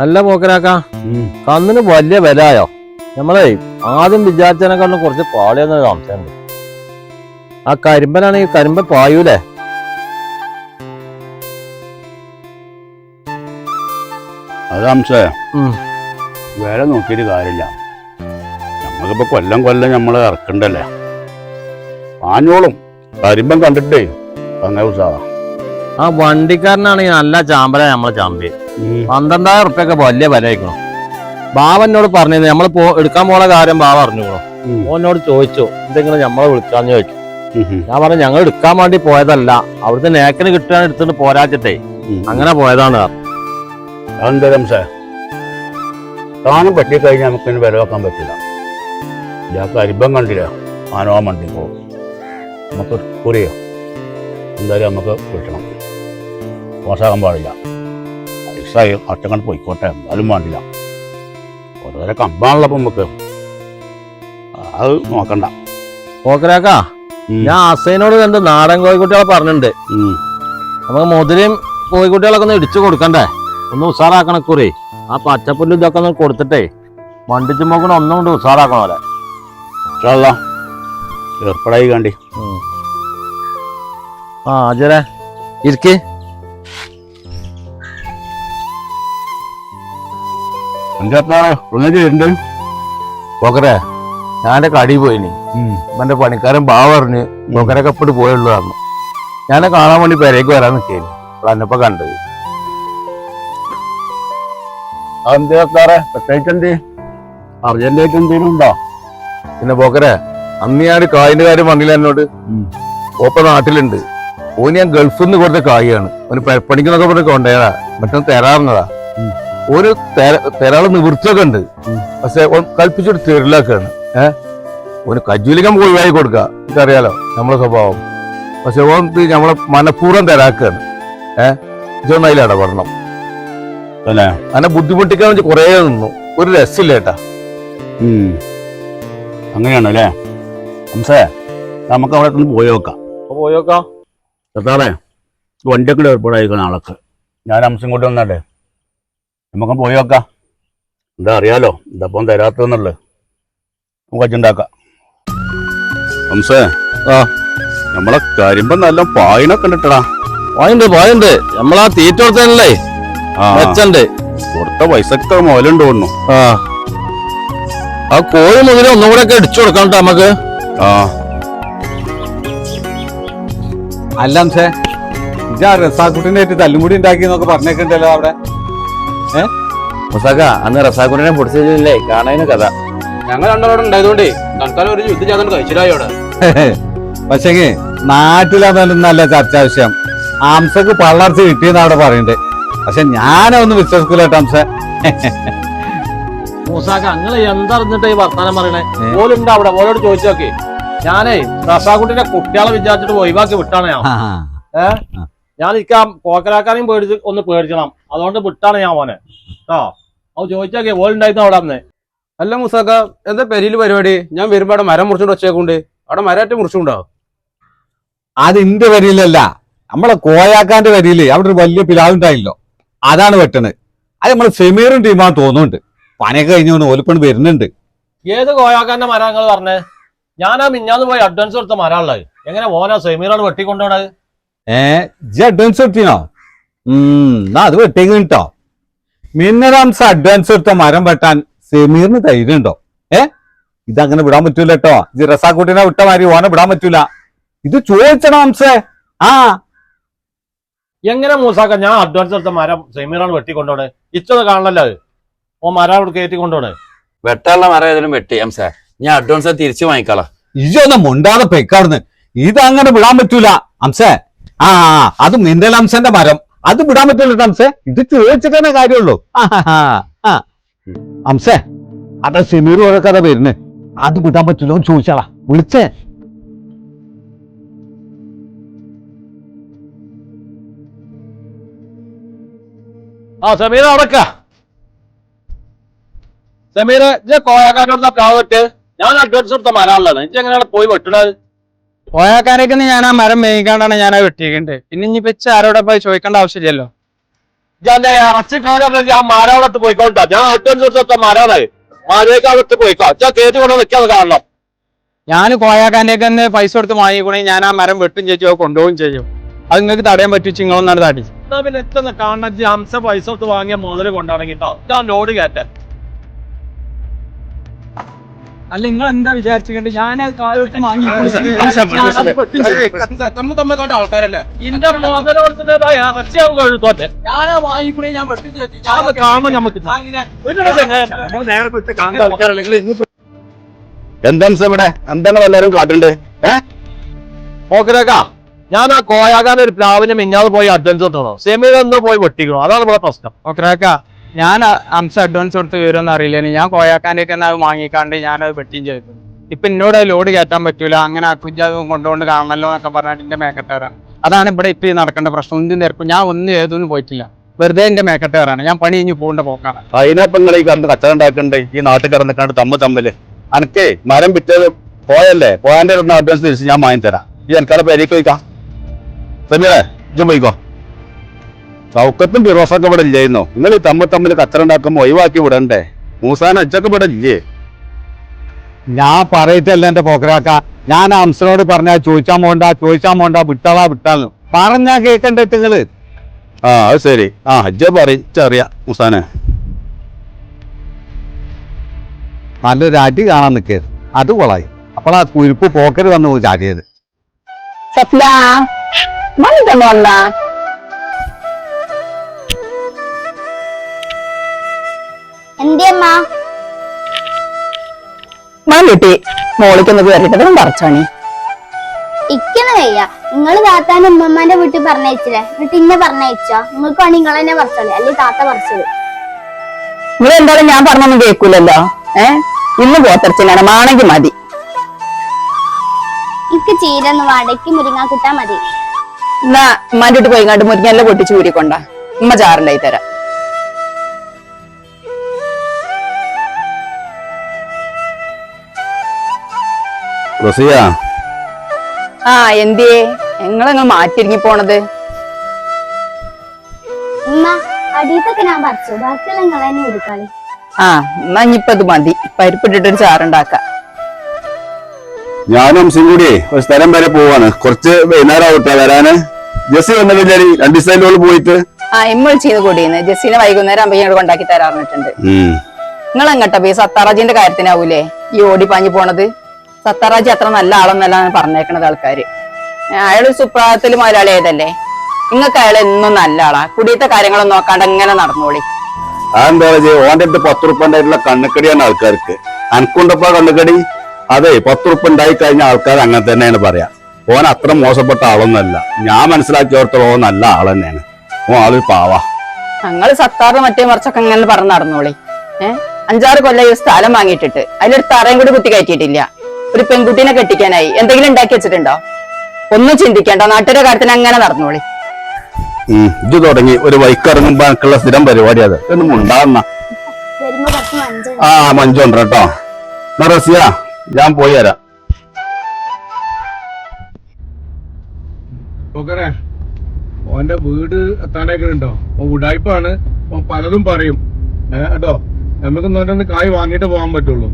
നല്ല പോക്കരാക്ക. കന്നിന് വലിയ വിലയോ നമ്മളെ ആദ്യം വിചാരിച്ചതിനെക്കാളും കുറച്ച് പാളിയെന്ന സംശയമുണ്ട്. ആ കരിമ്പനാണെങ്കിൽ കരിമ്പൻ പായൂലേ? അതാംശേ ഉം. വില നോക്കിയിട്ട് കാര്യമില്ല. നമ്മക്കിപ്പോ കൊല്ലം കൊല്ലം നമ്മൾ ഇറക്കണ്ടല്ലേ? പാഞ്ഞോളും. കരിമ്പം കണ്ടിട്ടേ. അങ്ങനെ ഉത്സാഹ ആ വണ്ടിക്കാരനാണെങ്കിൽ നല്ല ചാമ്പല നമ്മളെ ചാമ്പി. പന്ത്രണ്ടായിരം ഉറുപ്പ്യൊക്കെ വലിയ വില ആയിക്കണം ബാബ എന്നോട് പറഞ്ഞിരുന്നു നമ്മൾ പോ എടുക്കാൻ പോണ കാര്യം ബാബ അറിഞ്ഞോളൂ മോനോട് ചോദിച്ചു എന്തെങ്കിലും നമ്മളെ വിളിക്കാന്ന് ചോദിച്ചു. ഞാൻ പറഞ്ഞു ഞങ്ങൾ എടുക്കാൻ വേണ്ടി പോയതല്ല അവിടുത്തെ നേക്കിന് കിട്ടാൻ എടുത്തിട്ട് പോരാച്ചിട്ടേ അങ്ങനെ പോയതാണ് പറഞ്ഞു. അതെന്താ അംശേ താനും പറ്റി കഴിഞ്ഞാൽ നമുക്ക് വില വെക്കാൻ പറ്റില്ല. ഞാൻ കരിമ്പം കണ്ടില്ല ആനോ മണ്ടി പോകും നമുക്ക് കുറിയോ. എന്തായാലും നമുക്ക് കിട്ടണം. മോശമാകാൻ പാടില്ല. പൈസ അച്ഛങ്ങൾ പോയിക്കോട്ടെ. എന്നാലും വേണ്ടില്ല. ഓരോരോ കമ്പാണല്ലോ നമുക്ക്. അത് നോക്കണ്ട. ഓക്കരാക്കാ ഞാൻ അസൈനോട് രണ്ട് നാടൻ കോഴിക്കുട്ടികളെ പറഞ്ഞിട്ടുണ്ട്. നമുക്ക് മുതിരയും കോഴിക്കുട്ടികളൊക്കെ ഒന്ന് ഇടിച്ചു കൊടുക്കണ്ടേ? ഒന്ന് ഉഷാറാക്കണ കുറി. ആ പച്ചപ്പുല്ല് ഇതൊക്കെ ഒന്ന് കൊടുത്തിട്ടേ വണ്ടിച്ചു നോക്കണം ഒന്നും കൊണ്ട് ഉഷാറാക്കണം അവരെ. ഏർപ്പാടായി കണ്ടി. ആ അജരെ ഇരിക്ക്. പഞ്ചായത്താണ്. ഒന്നേക്ക് വരുന്നുണ്ട് പോക്കറെ എന്റെ കടി പോയിനി. എന്റെ പണിക്കാരൻ ബാവ പറഞ്ഞ് പോക്കരൊക്കെ ഇപ്പോട്ട് പോയുള്ളൂ പറഞ്ഞു. ഞാനെ കാണാൻ വേണ്ടി പെരേക്ക് വരാൻ നിൽക്കേനി അന്നപ്പോ കണ്ടത്. പഞ്ചായത്താറെ പ്രത്യേകിച്ച് എന്ത്? അർജന്റായിട്ട് എന്തെങ്കിലും ഉണ്ടോ? പിന്നെ പോക്കരെ അന്ന് ഞാൻ കായിന്റെ കാര്യം പറഞ്ഞില്ല എന്നോട്. ഓപ്പ നാട്ടിലുണ്ട്. ഓന് ഞാൻ ഗൾഫിൽ നിന്ന് കൊടുത്ത കായാണ്. ഓന് പണിക്കുന്നൊക്കെ പറഞ്ഞ് കൊണ്ടേടാ മറ്റൊന്ന് തരാറുന്നതാ തെര- തെരാൾ നിവൃത്തിയൊക്കെ ഉണ്ട്. പക്ഷെ കൽപ്പിച്ചിട്ട് തെരിലാക്കാണ്. ഏഹ് ഓന് കജ്ജൂലിക്കാൻ ഒഴിവായി വായി കൊടുക്ക. എനിക്കറിയാലോ നമ്മളെ സ്വഭാവം. പക്ഷെ ഓൻ നമ്മളെ മനഃപൂർവം തെരാക്കാണ്. ഏഹ് ഇതൊന്നും അതിൽ ഇടപെടണം. തന്നെ അങ്ങനെ ബുദ്ധിമുട്ടിക്കാൻ വേണ്ടി കുറേ നിന്നു. ഒരു രസില്ല ഏട്ടാ അങ്ങനെയാണോ അങ്ങനെയാണ് അല്ലേ? ഹംസേ നമുക്ക് അവിടെ ഒന്ന് പോയി നോക്കാം. പോയോക്കാം ചെറുതാറേ വണ്ടിയൊക്കെ ഏർപ്പാടായിരിക്കണം ആളൊക്കെ. ഞാൻ ഹംസം കൊണ്ട് വന്നല്ലേ നമുക്ക് പോയി നോക്കാം. എന്താ അറിയാലോ? ഇതപ്പം തരാത്തതെന്നുള്ളത്. നമുക്ക് അച്ഛണ്ടാക്കാം ഹംസേ ആ. നമ്മളെ കരിമ്പം നല്ല പായനൊക്കെ ഉണ്ടിട്ടടാ പായുണ്ട് പായുണ്ട്. നമ്മളാ തീറ്റ കൊടുത്തല്ലേ അച്ഛന്റെ കൊടുത്ത പൈസക്ക് മുതലുണ്ട് തോന്നുന്നു ആ. ആ കോഴി മുതൽ ഒന്നും കൂടെ ഒക്കെ ഇടിച്ചു കൊടുക്കാം നമുക്ക് ആ. അല്ല അംസേ ഇജാ റസാക്കുട്ടിന്റെ തല്ലും തല്ലുമുടി ഉണ്ടാക്കി എന്നൊക്കെ പറഞ്ഞേക്കണ്ടല്ലോ അവിടെ. മുസാക്ക അന്ന് റസാഖുനെ പൊടിച്ചില്ലേ കാണാനും കഥ. ഞങ്ങൾ രണ്ടാളോട് ഉണ്ടായതുകൊണ്ടേ തൽക്കാലം ഒരു യുദ്ധം ചെയ്താൽ കഴിച്ചില്ലായോടെ പക്ഷേ നാട്ടിലതൊന്നല്ല ചർച്ചാ വിഷയം. ആംസക്ക് പള്ളർച്ച കിട്ടിയെന്ന് അവിടെ പറയണ്ടേ പക്ഷെ ഞാനൊന്നും വിശ്വസിക്കൂല ആംസ മൂസാക്ക നിങ്ങൾ എന്തറിഞ്ഞിട്ട് ഈ വർത്താനം പറയണേ? പോലുണ്ട് ഓലുണ്ട് അവിടെ ഓലോട് ചോദിച്ചോക്കെ. ഞാനേ റസാഖുട്ടിന്റെ കുട്ടികളെ വിചാരിച്ചിട്ട് ഒഴിവാക്കി വിട്ടാണ് ഞാൻ. ഞാൻ ഇരിക്കാം പോക്കലാക്കാനെയും പേടിച്ച് ഒന്ന് പേടിക്കണം അതുകൊണ്ട് വിട്ടാണ് ഞാൻ മോനെ. കേട്ടോ അത് ചോദിച്ചാക്കെ ഓൾ ഉണ്ടായിരുന്നു അവിടെ അന്ന്? അല്ല മുസാക്ക എന്താ പെരിയിൽ പരിപാടി? ഞാൻ വരുമ്പോ അവിടെ മരം മുറിച്ചോണ്ട് വെച്ചേക്കൊണ്ട് അവിടെ മരമായിട്ട് മുറിച്ചുണ്ടാവും അത് ഇന്റെ വരിയിലല്ല നമ്മളെ കോയാക്കാന്റെ വരിയിൽ അവിടെ ഒരു വലിയ പിലാവുണ്ടായില്ലോ അതാണ് വെട്ടണത് അത് നമ്മളെ സെമീറും ടീമാ തോന്നുന്നുണ്ട്. പണിയൊക്കെ കഴിഞ്ഞു ഓലിപ്പണ് വരുന്നുണ്ട്. ഏത് കോയാക്കാന്റെ മരം നിങ്ങൾ പറഞ്ഞേ? ആ മിഞ്ഞാന്ന് പോയി അഡ്വാൻസ് കൊടുത്ത മരമുള്ളത് എങ്ങനെ ഓനാ സെമീറാണ് വെട്ടിക്കൊണ്ടുപോണത് ഏ ജി അഡ്വാൻസ് എന്നാ അത് വെട്ടേക്ക് കിട്ടോ മിന്നറാംസ് അഡ്വാൻസ് എടുത്ത മരം വെട്ടാൻ സെമീറിന് ധൈര്യം ഉണ്ടോ? ഏ ഇതങ്ങനെ വിടാൻ പറ്റൂല കേട്ടോ ജി റസാക്കൂട്ടിനെ വിട്ട മാതിരി ഓനെ വിടാൻ പറ്റൂല. ഇത് ചോദിച്ചണം ഹംസേ ആ. എങ്ങനെ മൂസാക്ക ഞാൻ അഡ്വാൻസ് എടുത്ത മരം സെമീറാണ് വെട്ടിക്കൊണ്ടോണത് ഇച്ചത് കാണണല്ലോ അത്. ഓ മരം അവിടെ കയറ്റി കൊണ്ടോണ്. വെട്ടാനുള്ള മരം ഏതെങ്കിലും വെട്ടി അംസേ ഞാൻ അഡ്വാൻസ് തിരിച്ചു വാങ്ങിക്കളാം. ഇജൊന്നും മുണ്ടാതെ പെക്കാടുന്ന് ഇതങ്ങനെ വിടാൻ പറ്റൂല ഹംസേ ആ അത് നിന്റെ ലംസന്റെ മരം. അത് വിടാൻ പറ്റില്ല ട്ടോ ഇത് ചോദിച്ചിട്ടേ കാര്യമുള്ളൂ. അംസേ അത് സിമീർ ഓരോ കഥ വരുന്നേ. അത് വിടാൻ പറ്റില്ലോ ചോദിച്ചാളാ. വിളിച്ചേ. ആ സമീർ അടക്ക സമീറ ഇജ്ജ് കോയാക്കാന്റെ പ്രാവറ്റ് ഞാൻ അഡ്വാൻസ് എടുത്ത മരമുള്ളത് എനിക്ക് എങ്ങനെയാണ് പോയി വെട്ടണത്? പോയാക്കാരേക്ക് ഞാൻ ആ മരം മേയിക്കാണ്ടാണ് ഞാൻ ആ വെട്ടിയിട്ടുണ്ട് പിന്നെ ഇനി വെച്ച് ആരോടെ പോയി ചോദിക്കേണ്ട ആവശ്യമില്ലല്ലോ. ഞാൻ ഇറച്ചി കാണാൻ ഞാൻ മാരാവളത്ത് പോയിക്കോട്ടാ ഞാൻ അഡ്വഞ്ചർ മാരാണ് മാരേക്കാവത്ത് പോയിക്കോ. ഞാൻ കേട്ട് കൊണ്ട് നിൽക്കാതെ കാണണം. ഞാൻ കോയാക്കാന്റെ തന്നെ പൈസ കൊടുത്ത് വാങ്ങിക്കണേ ഞാൻ ആ മരം വെട്ടും ചേച്ചോ കൊണ്ടുപോകും ചെയ്യും. അത് നിങ്ങൾക്ക് തടയാൻ പറ്റും ചിങ്ങളൊന്നാണ് തടി. പിന്നെ എത്ര കാണണം. ഹംസ പൈസ കൊടുത്ത് വാങ്ങിയ മുതൽ കൊണ്ടാണെങ്കിട്ടോ ഞാൻ ലോഡ് കയറ്റാൻ അല്ല നിങ്ങൾ എന്താ വിചാരിച്ചിട്ട് ഞാൻ കാലത്ത് വാങ്ങി. ആൾക്കാരല്ലേ? ഞാൻ ഞാൻ വെട്ടും ചേച്ചി അത് കാണുമ്പോ നമുക്ക് എന്താ അംസ ഇവിടെ? എന്താണ് എല്ലാരും കാട്ടുണ്ട്? ഏ? ഓക്കരക്കാ ഞാൻ ആ കോയാകാൻ ഒരു പ്ലാവിനെ മിഞ്ഞാതെ പോയി അഡ്വഞ്ചർ തന്നോ സെമിയിൽ ഒന്ന് പോയി വെട്ടിക്കണോ. അതാണ് ഇവിടെ പ്രശ്നം. ഓക്കെ ഞാൻ അംസ അഡ്വാൻസ് കൊടുത്ത് വരുമെന്ന് അറിയില്ല ഞാൻ കോയാക്കാന്റെ തന്നെ അത് വാങ്ങിക്കാണ്ട് ഞാനത് വെട്ടിയും ചെയ്തു. ഇപ്പൊ എന്നോട് ലോഡ് കയറ്റാൻ പറ്റൂല. അങ്ങനെ അക്കുജ കൊണ്ടുകൊണ്ട് കാണണല്ലോ എന്നൊക്കെ പറഞ്ഞിട്ട് എന്റെ മേക്കട്ടേറാണ് അതാണ് ഇവിടെ ഇപ്പൊ നടക്കേണ്ട പ്രശ്നം. ഒന്നും തിരക്കും. ഞാൻ ഒന്നും ഏതൊന്നും പോയിട്ടില്ല. വെറുതെ എന്റെ മേക്കത്തേറാണ് ഞാൻ പണി കഴിഞ്ഞ് പോകേണ്ട പോക്കാണ്. അതിനപ്പം ഈ കണ്ട് കച്ചവടം ഉണ്ടാക്കണ്ടേ. ഈ നാട്ടിൽ കിടന്നിക്കാണ്ട് തമ്മിൽ തമ്മിൽ. അനക്കേ മരം വിറ്റത് പോയല്ലേ? പോയാന്റെ അഡ്വാൻസ് തിരിച്ച് ഞാൻ വാങ്ങി തരാം ഈ എനിക്കാളെ പേരേക്ക് വയ്ക്കാം സമീറേ ഇജ്ജും പോയിക്കോ. സൗക്കത്തും ഫിറോസൊക്കെ ഇവിടെ ഇല്ലായിരുന്നോ. നിങ്ങൾ ഈ തമ്മിൽ തമ്മിൽ കച്ചവടം ഉണ്ടാക്കുമ്പോൾ ഒഴിവാക്കി വിടണ്ടേ? മൂസാൻ അജ്ജൊക്കെ ഇവിടെ ഇല്ലേ? ഞാൻ പറയത്തല്ല എന്റെ പോക്കരാക്ക. ഞാൻ ഹംസനോട് അംസനോട് പറഞ്ഞ ചോദിച്ചാൻ പോണ്ട ചോദിച്ചാൻ പോണ്ട വിട്ടാളാ വിട്ടാലും പറഞ്ഞാ കേക്കണ്ടേ നിങ്ങൾ? ആ അത് ശരി. ആ അജ്ജ ചെറിയ മൂസാനെ. നല്ലൊരു അടി കാണാൻ നിൽക്കരുത് അത് കൊളായി. ആ കുരുപ്പ് പോക്കര് വന്നു ചാടിയത്. സപ്ല വന്ന എന്തിയമ്മ? മാലിട്ടി മോളിക്കൊന്ന് കയറിട്ടത് പറിച്ചാണി ഇക്കണ വയ്യ. നിങ്ങൾ താത്താന്റെ ഉമ്മമ്മാന്റെ വീട്ടിൽ പറഞ്ഞയച്ചില്ലേ? എന്നിട്ട് ഇന്നെ പറഞ്ഞയച്ചോ? നിങ്ങൾക്ക് വേണമെങ്കിൽ നിങ്ങൾ തന്നെ പറിച്ചോളി. അല്ലെങ്കിൽ താത്ത പറിച്ചത് നിങ്ങൾ എന്തായാലും ഞാൻ പറഞ്ഞൊന്നും കേൾക്കൂലല്ലോ. ഏ? ഇന്ന് പോത്തർച്ചനാണ് മാണെങ്കിൽ മതി. എനിക്ക് ചീരന്ന് വടക്കി മുരിങ്ങ കിട്ടാ മതി. എന്നാ ഉമ്മാന്റെ വീട്ടിൽ പോയിങ്ങാണ്ട് മുരിങ്ങെല്ലാം പൊട്ടിച്ച് കൂടിക്കൊണ്ട ഉമ്മ ചാറുണ്ടായി തരാം. റസിയ. ആ എന്തിയേ? നിങ്ങളങ്ങ് മാറ്റിരിങ്ങി പോണത്. ആ എന്നാ ഇനിയിപ്പത് മതി. പരിപ്പിട്ടിട്ടൊരു ചാറുണ്ടാക്കാം. ഞാനും സിംഗുടി ഒരു സ്ഥലം വരെ പോവാണ്. കുറച്ച് വൈകുന്നേരം ആവട്ടെ വരാന്. ജെസ്സി വന്നിട്ടില്ലേ രണ്ടു ദിവസത്തിനുള്ളിൽ പോയിട്ട്? ആ എമ്മൾ ചെയ്ത് കൂടിയെന്ന്. ജെസ്സിനെ വൈകുന്നേരം അമ്പയ്യോട് ഞങ്ങൾ കൊണ്ടാക്കി തരാറിട്ടുണ്ട് നിങ്ങൾ എങ്ങട്ടാ ഈ സത്താറാജിന്റെ കാര്യത്തിനാവൂലേ? ഈ ഓടി പാഞ്ഞു പോണത്? സത്താറാജി അത്ര നല്ല ആളൊന്നല്ല പറഞ്ഞേക്കണത് ആൾക്കാര്. അയാൾ സുപ്രഭാതത്തിൽ മലയാളി മുതലാളിയായതല്ലേ? നിങ്ങൾക്ക് അയാൾ എന്നും നല്ല ആളാ. കുടിയത്തെ കാര്യങ്ങളൊന്നും നോക്കാണ്ട് എങ്ങനെ നടന്നോളി? അതെന്താ ഓന്റെ അടുത്ത് പത്ത് റുപ്യ കണ്ണുക്കടിയാണ് ആൾക്കാർക്ക്. അനക്കുണ്ടപ്പോ കണ്ണുക്കടി അതെ പത്ത് റുപ്യ ഉണ്ടായി കഴിഞ്ഞ ആൾക്കാർ അങ്ങനെ തന്നെയാണ് പറയാ. ഓൻ അത്ര മോശപ്പെട്ട ആളൊന്നല്ല ഞാൻ മനസ്സിലാക്കിയോർത്തോളം ഓൻ നല്ല ആൾ തന്നെയാണ്. ഓ ആളൊരു പാവാ. ഞങ്ങൾ സത്താറ് മറ്റേ മറിച്ചൊക്കെ ഇങ്ങനെ പറഞ്ഞു നടന്നോളി. ഏഹ് അഞ്ചാറ് കൊല്ലം ഈ സ്ഥലം വാങ്ങിയിട്ടിട്ട്. അതിലൊരു തറയും കൂടി കുത്തി കയറ്റിയിട്ടില്ല. ഒരു പെൺകുട്ടീനെ കെട്ടിക്കാനായി എന്തെങ്കിലും ഉണ്ടാക്കി വെച്ചിട്ടുണ്ടോ? ഒന്നും ചിന്തിക്കേണ്ട. നാട്ടിലെ കാര്യത്തിന് അങ്ങനെ നടന്നോളി. ഇത് തുടങ്ങി ഒരു വൈക്കിറങ്ങുമ്പോ എനിക്കുള്ള സ്ഥിരം പരിപാടി അത്. ഒന്നും ഉണ്ടാകുന്ന ആ മഞ്ചുണ്ട് കേട്ടോ. റസിയ ഞാൻ പോയി തരാം ഓന്റെ വീട് എത്താനൊക്കെ ഉണ്ടോ? ഓ ഉടായ്പാണ് ഓ പലതും പറയും. ഏ, കേട്ടോ. നമുക്ക് നോട്ടൊന്ന് കായ് വാങ്ങിയിട്ട് പോകാൻ പറ്റുള്ളൂ.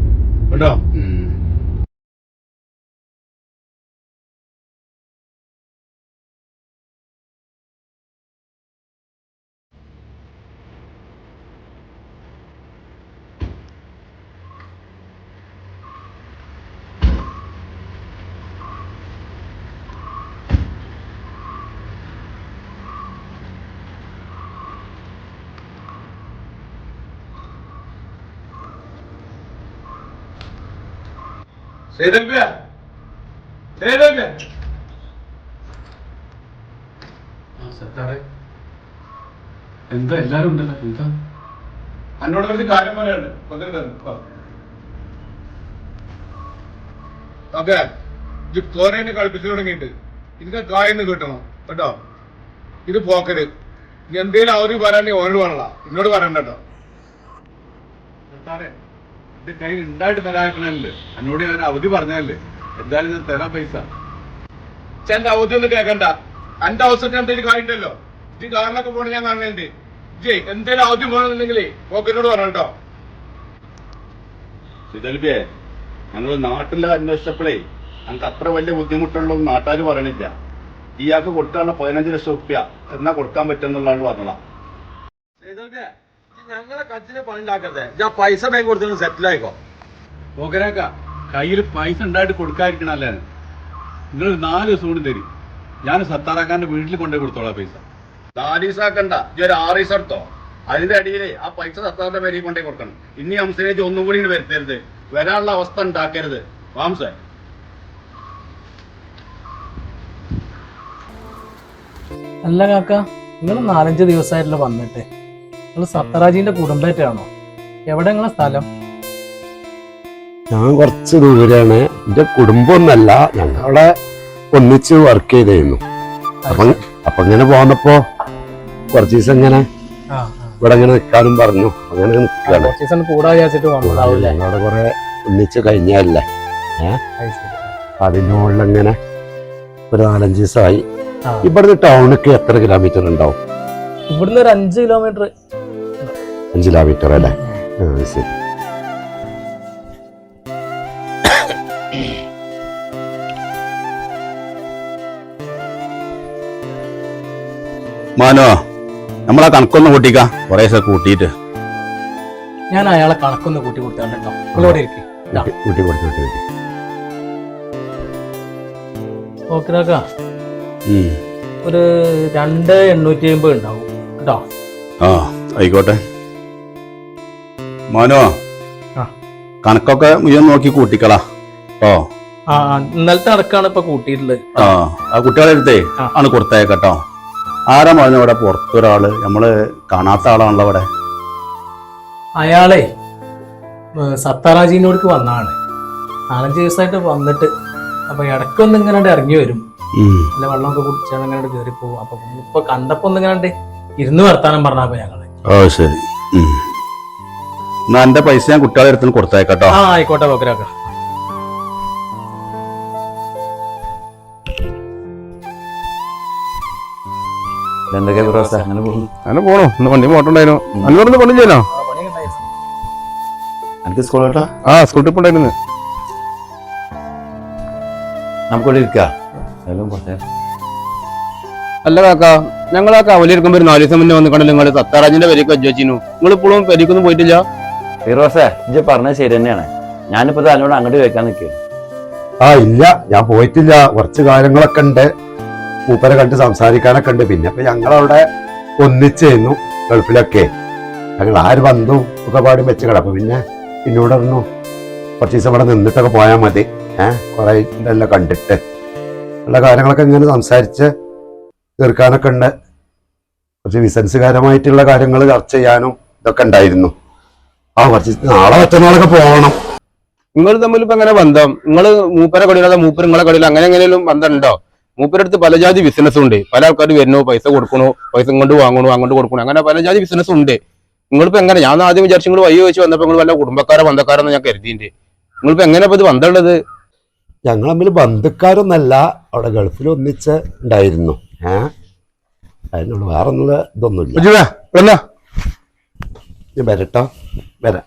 കേട്ടോ? സേതമ്യ സേതമ്യ എന്താ എല്ലാരും ഉണ്ടല്ലോ? എന്താ? എന്നോട് കുറച്ച് കാര്യം പറയാനുണ്ട്. ഓക്കേ ഇത് കോരേനെ കളിപ്പിച്ചു തുടങ്ങിയിട്ട്. ഇതിന്റെ കായെന്ന് കിട്ടണം കേട്ടോ? ഇത് പോക്കര് ഇനി എന്തേലും അവർ പറയാണെങ്കിൽ ഓനോട് പറയണ്ട എന്നോട് പറയണ്ട കേട്ടോ. സാറേ ഇത് കൈ ഉണ്ടായിട്ട് തരാക്കണല്ലേ എന്നോട് ഞാൻ അവധി പറഞ്ഞല്ലേ? എന്തായാലും ഞാൻ തരാം പൈസ. എന്റെ അവധി ഒന്നും കേൾക്കണ്ട എന്റെ അവസരം എന്തെങ്കിലും കാണിണ്ടല്ലോ ഇത് കാറിനൊക്കെ പോണ ഞാൻ കാണുന്നുണ്ട്. ജയ് എന്തേലും അവധി വേണമെന്നുണ്ടെങ്കിലേ പോക്കറ്റിനോട് പറഞ്ഞോ സിതൽബിയെ ഞങ്ങൾ നാട്ടിലെ അന്വേഷിച്ചപ്പോഴേ ഞങ്ങൾക്ക് അത്ര വലിയ ബുദ്ധിമുട്ടുള്ളൊന്നും നാട്ടുകാർ പറയണില്ല. ഇയാൾക്ക് കൊടുക്കാനുള്ള പതിനഞ്ച് ലക്ഷം റുപ്യ എന്നാ കൊടുക്കാൻ പറ്റുന്നുള്ളതാണ് പറഞ്ഞത്. ഞങ്ങളെ കച്ചിന് പണിണ്ടാക്കരുത്. ഞാൻ പൈസ ബാങ്ക് കൊടുത്തു സെറ്റിൽ ആയിക്കോ. പോകരാക്ക കയ്യിൽ പൈസ ഉണ്ടായിട്ട് കൊടുക്കാതിരിക്കണല്ലേ? നിങ്ങൾ നാല് ദിവസം കൊണ്ട് തരും. ഞാൻ സത്താറാക്കാന്റെ വീട്ടിൽ കൊണ്ടുപോയി കൊടുത്തോളാം പൈസ. നാല് ദിവസം ആക്കണ്ട ഈ ഒരു ആറ് ദിവസം എടുത്തോ. അതിന്റെ അടിയിൽ ആ പൈസ സത്താറിന്റെ പേരിൽ കൊണ്ടുപോയി കൊടുക്കണം. ഇനി ഹംസനേജ് ഒന്നും കൂടി വരുത്തരുത്. വരാനുള്ള അവസ്ഥ ഉണ്ടാക്കരുത്. വാംസ അല്ല കാക്ക നിങ്ങൾ നാലഞ്ച് ദിവസമായിട്ടുള്ള വന്നിട്ട്. നിങ്ങൾ സത്തറാജീന്റെ കുടുംബേറ്റാണോ എവിടെ നിങ്ങളെ സ്ഥലം? ഞാൻ കുറച്ച് ദൂരെയാണ്. എന്റെ കുടുംബമൊന്നല്ല. ഞങ്ങളവിടെ ഒന്നിച്ച് വർക്ക് ചെയ്തായിരുന്നു അപ്പൊ അപ്പൊ ഇങ്ങനെ പോന്നപ്പോ കുറച്ച് ദിവസം ഇങ്ങനെ ഇവിടെ ഇങ്ങനെ നിൽക്കാനും പറഞ്ഞു. അങ്ങനെ നിൽക്കുകയാണ് കൊറേ ഞങ്ങളവിടെ ഒന്നിച്ച് കഴിഞ്ഞല്ലേ അത് ശരി. അതിന്റെ മുകളിൽ ഇങ്ങനെ ഒരു നാലഞ്ച് ദിവസമായി. ഇവിടുന്ന് ടൗണിലേക്ക് എത്ര കിലോമീറ്റർ ഉണ്ടാവും? ഇവിടുന്ന് ഒരു അഞ്ച് കിലോമീറ്റർ അഞ്ച് കിലോമീറ്റർ അല്ലേ ശരി മാനോ നമ്മളെ കണക്കൊന്ന് കൂട്ടിക്ക. കൊറേ ദിവസം കൂട്ടിയിട്ട്. ഞാൻ അയാളെ കണക്കൊന്ന് കൂട്ടി കൊടുത്തോട്ടെ നിങ്ങളോട് കൂട്ടി- കൊടുത്തു കൂട്ടി കൊടുത്തു. ഓക്കെ ഒരു രണ്ട് എണ്ണൂറ്റി അമ്പത് ഉണ്ടാവും. കേട്ടോ? ആ ആയിക്കോട്ടെ. മോനോ. കണക്കൊക്കെ മുഴുവൻ നോക്കി കൂട്ടിക്കളാ. ഓ. ആ ഇന്നലത്തെ അടക്കാണ് ഇപ്പൊ കൂട്ടിയിട്ടുള്ളത്. ആ ആ കുട്ടികളെ അടുത്തേ ആ. ആണ് കൊടുത്തേക്കട്ടോ. ആരാ മോനെ ഇവിടെ പുറത്തൊരാൾ? നമ്മൾ കാണാത്ത ആളാണല്ലോ അവിടെ അയാളെ സത്താറാജീനോടക്ക് വന്നാണ്. നാലഞ്ച് ദിവസമായിട്ട് വന്നിട്ട്. അപ്പൊ ഇടയ്ക്കൊന്ന് ഇങ്ങനെ ഇറങ്ങി വരും. നല്ല വെള്ളമൊക്കെ കുടിച്ചാണ് ഇങ്ങനെ കയറി പോകും അപ്പൊ ഇപ്പൊ കണ്ടപ്പോ ഒന്നിങ്ങനെ ഇരുന്ന് വർത്താനം പറഞ്ഞപ്പോ ഞങ്ങൾ. ഓ ശരി. എന്നാ എന്റെ പൈസ ഞാൻ കുട്ടികളെ അടുത്ത് കൊടുത്തേക്കട്ടോ ആ ആയിക്കോട്ടെ ബക്കരാക്ക. എന്തൊക്കെ പ്രൊഫസർ അങ്ങനെ പോകുന്നു അങ്ങനെ പോണു. ഇന്ന് വണ്ടി പോട്ടുണ്ടായിരുന്നു അന്നോട് പണി ചെയ്യാനോ എനിക്ക് സ്കൂൾ കേട്ടോ ആ സ്കൂൾ ട്രിപ്പ് ഉണ്ടായിരുന്നു നമുക്കിവിടെ ഇരിക്കാം? അല്ല കാക്ക ഞങ്ങൾ ആ കവലിരിക്കുമ്പോ ഒരു നാല് ദിവസം മുന്നേ വന്നിട്ടുണ്ടല്ലോ കണ്ടല്ലോ നിങ്ങൾ സത്താറാജിന്റെ പേരേക്ക് വെച്ചിരുന്നു. നിങ്ങൾ ഇപ്പോഴും പേരേക്കൊന്നും പോയിട്ടില്ല? ഫിറോസേ ഇജ്ജ് പറഞ്ഞത് ശരി തന്നെയാണ്. ഞാനിപ്പോ തന്നോട് അങ്ങോട്ട് ചോദിക്കാൻ നിൽക്കുക ആ ഇല്ല. ഞാൻ പോയിട്ടില്ല. കുറച്ച് കാര്യങ്ങളൊക്കെ ഉണ്ട്. മൂപ്പരെ കണ്ട് സംസാരിക്കാനൊക്കെ ഉണ്ട്. പിന്നെ ഇപ്പൊ ഞങ്ങളവിടെ ഒന്നിച്ചു ഗൾഫിലൊക്കെ. ഞങ്ങൾ ആര് വന്നു ഒക്കെ പാടി വെച്ച് കിടപ്പം പിന്നെ പിന്നോട് പറഞ്ഞു കുറച്ച് ദിവസം ഇവിടെ നിന്നിട്ടൊക്കെ പോയാൽ മതി. ഏഹ് കുറെ ഇതെല്ലാം കണ്ടിട്ട്. ഉള്ള കാര്യങ്ങളൊക്കെ ഇങ്ങനെ സംസാരിച്ച് തീർക്കാനൊക്കെ ഉണ്ട്. കുറച്ച് ബിസിനസ്സുകാരമായിട്ടുള്ള കാര്യങ്ങൾ ചർച്ച ചെയ്യാനും ഇതൊക്കെ ഉണ്ടായിരുന്നു. ആ കുറച്ച് നാളെ മറ്റന്നാളൊക്കെ പോകണം നിങ്ങൾ തമ്മിൽ ഇപ്പൊ എങ്ങനെ ബന്ധം? നിങ്ങൾ മൂപ്പരെ കടയിലോ മൂപ്പര് നിങ്ങളെ കടയിൽ അങ്ങനെ എങ്ങനെയും ബന്ധം ഉണ്ടോ മൂപ്പരുടെ അടുത്ത് പല ജാതി ബിസിനസ് ഉണ്ട്. പല ആൾക്കാർ വരുന്നു പൈസ കൊടുക്കണു പൈസ ഇങ്ങോട്ട് വാങ്ങണു അങ്ങോട്ട് കൊടുക്കണു അങ്ങനെ പല ജാതി ബിസിനസ് ഉണ്ട്. നിങ്ങളിപ്പോ എങ്ങനെ? ഞാൻ ആദ്യം വിചാരിച്ചു നിങ്ങൾ വയ്യ വെച്ച് വന്നപ്പോ നിങ്ങൾ വല്ല കുടുംബക്കാരോ ബന്ധക്കാരെന്ന് ഞാൻ കരുതിണ്ട് നിങ്ങളിപ്പോ എങ്ങനെ ഇത് ബന്ധമുള്ളത്? ഞങ്ങൾ തമ്മിൽ ബന്ധുക്കാരൊന്നല്ല അവിടെ ഗൾഫിൽ ഒന്നിച്ച് ഉണ്ടായിരുന്നു. ഏഹ് അതിനുള്ള വേറെ ഒന്നുള്ള ഇതൊന്നുമില്ല ഞാൻ വരട്ടോ. വരാം.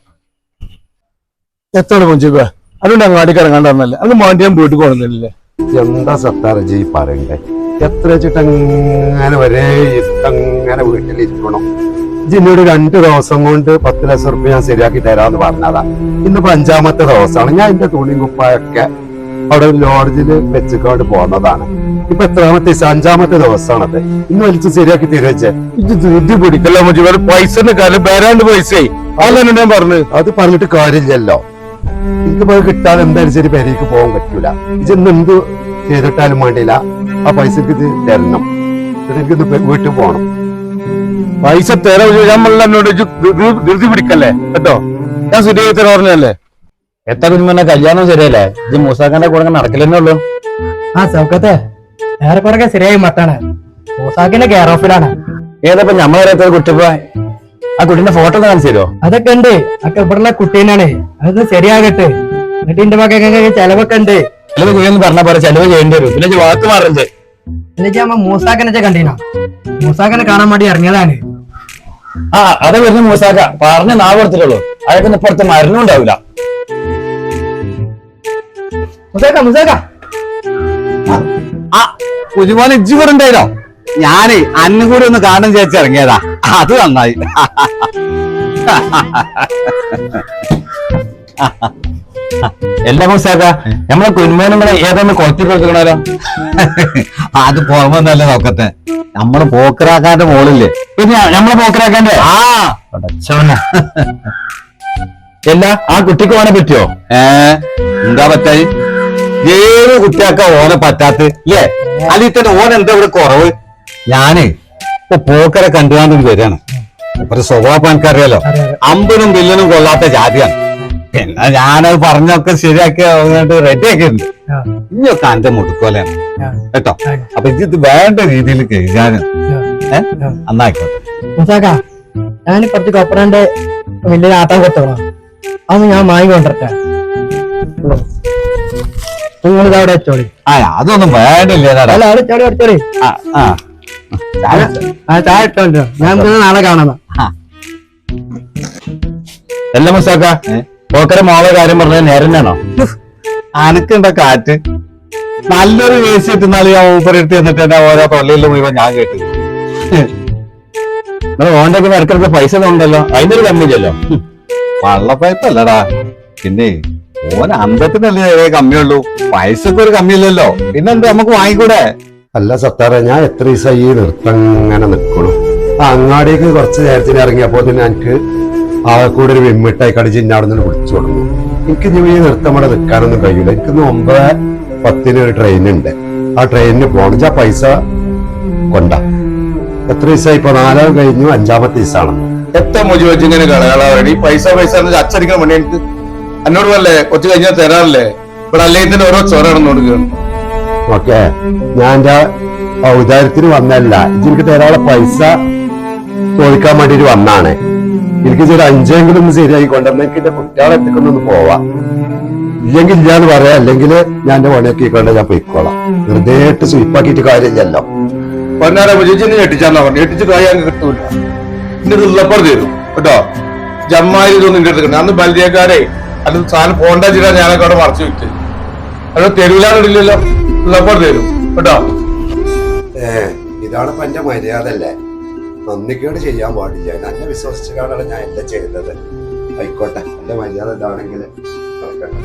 എത്താണ് മുഞ്ചിപ്പ അതുകൊണ്ട് അങ്ങാടി കറങ്ങാണ്ടല്ലേ അത് മോന്റെ ഞാൻ വീട്ടിൽ കൊണ്ടുവന്നില്ലേ? എന്താ സത്താറജി പറയണ്ടേ? എത്ര വെച്ചിട്ട് അങ്ങനെ ഒരേ അങ്ങനെ വീട്ടിലിരിക്കണം. ജിന്നോട് രണ്ട് ദിവസം കൊണ്ട് പത്ത് ലക്ഷം റുപ്യ ഞാൻ ശരിയാക്കി തരാമെന്ന് പറഞ്ഞതാ. ഇന്നിപ്പോ അഞ്ചാമത്തെ ദിവസമാണ്. ഞാൻ എന്റെ തുണിയും കുപ്പായൊക്കെ അവിടെ ഒരു ലോഡ്ജിൽ വെച്ചുകൊണ്ട് പോന്നതാണ്. ഇപ്പൊ എത്രാമത്തെ? അഞ്ചാമത്തെ ദിവസമാണത്. ഇന്ന് വലിച്ചു ശരിയാക്കി തരുവച്ചേ ഇത് ധൃതി പിടിക്കല്ല പൈസന്റെ കാലം വരാണ്ട് പൈസ. ഞാൻ പറഞ്ഞു അത് പറഞ്ഞിട്ട് കാര്യമില്ലല്ലോ. എനിക്കിപ്പോ കിട്ടാതെ എന്തായാലും ശരി പെരേക്ക് പോകാൻ പറ്റൂല. ഇതൊന്നും എന്ത് ചെയ്തിട്ടാലും വേണ്ടില്ല ആ പൈസക്ക് ഇത് തരണം. എനിക്കിത് വീട്ടിൽ പോകണം. പൈസ തരാം നമ്മളെല്ലാം എന്നോട്? ധൃതി പിടിക്കല്ലേ? കേട്ടോ? ഞാൻ സുരേഖത്തിന് പറഞ്ഞല്ലേ എത്ര കുഞ്ഞുമോനെ കല്യാണം ശരിയല്ലേ? ഇത് മൂസാക്കന്റെ കൂടെ നടക്കില്ലെന്നേ ഉള്ളൂ. ആ സൗഖ്യത്തെ. വേറെ കൂടെ ശരിയായി മത്താണ്. മൂസാക്കിന്റെ കെയർ ഓഫിലാണ് ഏതപ്പോ ഞമ്മളറിയാത്ത കുട്ടിപ്പോ ആ കുട്ടീന്റെ ഫോട്ടോ കാണിച്ചു തരുമോ അതൊക്കെ ഉണ്ട്. അതൊക്കെ ഇവിടെ കുട്ടീനാണ്. അതൊന്ന് ശരിയാകട്ടെ. എന്നിട്ട് ഇന്റെ മകൾക്ക് ചെലവൊക്കെ ഉണ്ട്. ചെലവ് കുഴിയെന്ന് പറഞ്ഞ പോലെ ചെലവ് ചെയ്യേണ്ടി വരും. പിന്നെ വാക്ക് മാറുന്നത് എന്നിട്ട് അമ്മ മൂസാക്കനെ കണ്ടീന? മൂസാക്കനെ കാണാൻ വേണ്ടി ഇറങ്ങിയതാണ്. ആ അതെ വരുന്ന മൂസാക്ക പറഞ്ഞ നാവ് കൊടുത്തിട്ടുള്ളൂ. അതൊക്കെ ഇപ്പുറത്ത് മരണം ഉണ്ടാവില്ല മുസാക്ക മുസാക്ക. ആ കുഞ്ഞുമോനെ ഇജ്ജ് കൂടെ ഉണ്ടായിരോ? ഞാനേ അന്നും കൂടി ഒന്ന് കാണാൻ ചേച്ചി ഇറങ്ങിയതാ. അത് നന്നായി. എല്ലാ മുസാക്ക നമ്മളെ കുരുമേനും കൂടെ ഏതൊന്ന് കൊളത്തി കൊടുക്കണല്ലോ അത് പുറമൊന്നല്ല നോക്കത്തെ. നമ്മൾ പോക്കറാക്കാന്റെ മോളില്ലേ? പിന്നെ നമ്മളെ പോക്കറാക്കാന്റെ ആ. എല്ലാ ആ കുട്ടിക്ക് വേണേ പറ്റിയോ ഏ എന്താ പറ്റായി ഏത് കുട്ടിയാക്ക ഓനെ പറ്റാത്ത ഇല്ലേ അല്ലെ തന്നെ ഓൻ എന്താ ഇവിടെ കുറവ്? ഞാനേ ഇപ്പൊ പോക്കരെ കണ്ടുകാണ്ട് വരികയാണ്. ഒരു സ്വഭാവം എനിക്കറിയാലോ. അമ്പനും ബില്ലിനും കൊള്ളാത്ത ജാതിയാണ്. പിന്നെ ഞാനത് പറഞ്ഞൊക്കെ ശരിയാക്കി റെഡി ആക്കിയിട്ടുണ്ട്. ഇനിയൊക്കെ അന്റെ മുടുക്കോലാണ്. കേട്ടോ? അപ്പൊ ഇത് വേണ്ട രീതിയിൽ കഴിയാനും ഏഹ് അന്നായിക്കോട്ടെ ഞാൻ കുറച്ച് കൊപ്പറന്റെ വലിയ ആട്ടം കൊത്തോളാം അതൊന്ന് ഞാൻ വാങ്ങി കൊണ്ടിട്ടെ നിങ്ങൾ ആ അതൊന്നും വേണ്ടില്ലേ അല്ല അവിടെ ചോളി അടിച്ചോളി ആ ആ. ആ ചായ ഇട്ടോണ്ടോ ഞാൻ പിന്നെ നാളെ കാണാം. എല്ലാ പോക്കര മോളെ കാര്യം പറഞ്ഞത് നേരന്നെയാണോ? അനക്കുണ്ട കാറ്റ്? നല്ലൊരു വേസ്റ്റ് കിട്ടുന്നാൽ ഞാൻ ഊപ്പരെടുത്ത് എന്നിട്ട് തന്നെ ഓരോ തൊള്ളിയിൽ മുഴുവൻ ഞാൻ കേട്ടു. ഓന്റെ ഒക്കെ ഇടക്കിടക്ക് പൈസ ഉണ്ടല്ലോ. ഒരു കമ്മിയില്ലല്ലോ വള്ളപ്പയപ്പല്ലടാ. പിന്നെ ഓൻ അന്തത്തിനല്ലേ ഏതേ കമ്മിയുള്ളൂ? പൈസക്ക് ഒരു കമ്മിയില്ലല്ലോ. പിന്നെന്താ നമുക്ക് വാങ്ങിക്കൂടെ? അല്ല സത്താറ ഞാൻ എത്ര ദിവസം ഈ നൃത്തം ഇങ്ങനെ നിൽക്കണു. ആ അങ്ങാടിക്ക് കുറച്ച് നേരത്തിന് ഇറങ്ങിയപ്പോ തന്നെ എനിക്ക് ആ കൂടെ ഒരു വെമ്മിട്ടായി കടിച്ച് അവിടെ നിന്ന് വിളിച്ചു കൊടുന്നു എനിക്ക് ഇനി ഈ നൃത്തം അവിടെ നിൽക്കാനൊന്നും കഴിയില്ല എനിക്ക് ഒമ്പത് പത്തിന് ഒരു ട്രെയിൻ ഉണ്ട്. ആ ട്രെയിനിന് പോകണം ആ പൈസ കൊണ്ട. എത്ര ദിവസമായി ഇപ്പൊ? നാലാം കഴിഞ്ഞു അഞ്ചാമത്തെ ദിവസമാണ് എത്ര മോജി വെച്ച് ഇങ്ങനെ ഈ പൈസ പൈസ എന്ന് അച്ചടിക്കാൻ വേണ്ടി എനിക്ക് എന്നോട് പറഞ്ഞേ ഒറ്റ കഴിഞ്ഞാൽ തരാറില്ലേ? ഇവിടെ അല്ലെങ്കിൽ ഓരോ ചോറാണെന്ന് കൊടുക്കുകയാണ് ഓക്കെ. ഞാൻ എന്റെ ഔദാര്യത്തിന് വന്നല്ല എനിക്ക് തരാനുള്ള പൈസ ചോദിക്കാൻ വേണ്ടിട്ട് വന്നാണ്. എനിക്ക് ഒരു അഞ്ചെങ്കിലും ഒന്ന് ശരിയാക്കി കൊണ്ടുവന്ന് എനിക്ക് എന്റെ കുട്ടികളെ എത്തിക്കൊണ്ടൊന്ന് പോവാം. ഇല്ലെങ്കിൽ ഇല്ലാന്ന് പറയാം. അല്ലെങ്കിൽ ഞാൻ എന്റെ പണിയൊക്കെ കൊണ്ട് ഞാൻ പൊയ്ക്കോളാം. വെറുതെ സ്വീപ്പാക്കിയിട്ട് കാര്യമില്ലല്ലോ. പൊന്നാര മുജിച്ചിനെ ഞെട്ടിച്ചാന്നാ പറഞ്ഞു. ഞെട്ടിച്ച് കാര്യം കിട്ടൂല. എന്റെ ഉള്ളപ്പർ തരും. കേട്ടോ? ജമ്മായി ഇതൊന്നും അടുത്ത് അന്ന് ബൽദിയക്കാരെ അത് സാധനം പോണ്ട ചില ഞാനൊക്കെ അവിടെ മറച്ചു വിറ്റ്. അത് തരൂലാന്നില്ലല്ലോ ഉള്ളപ്പർ തരും കേട്ടോ? ഏ ഇതാണ് ഇപ്പൊ എന്റെ മര്യാദ അല്ലേ നന്ദിക്കേട് ചെയ്യാൻ പാടില്ല. എന്നെ വിശ്വസിച്ച് കാണാണ് ഞാൻ എന്താ ചെയ്തത് ആയിക്കോട്ടെ. എന്റെ മര്യാദ ഇതാണെങ്കിൽ നടക്കട്ടെ.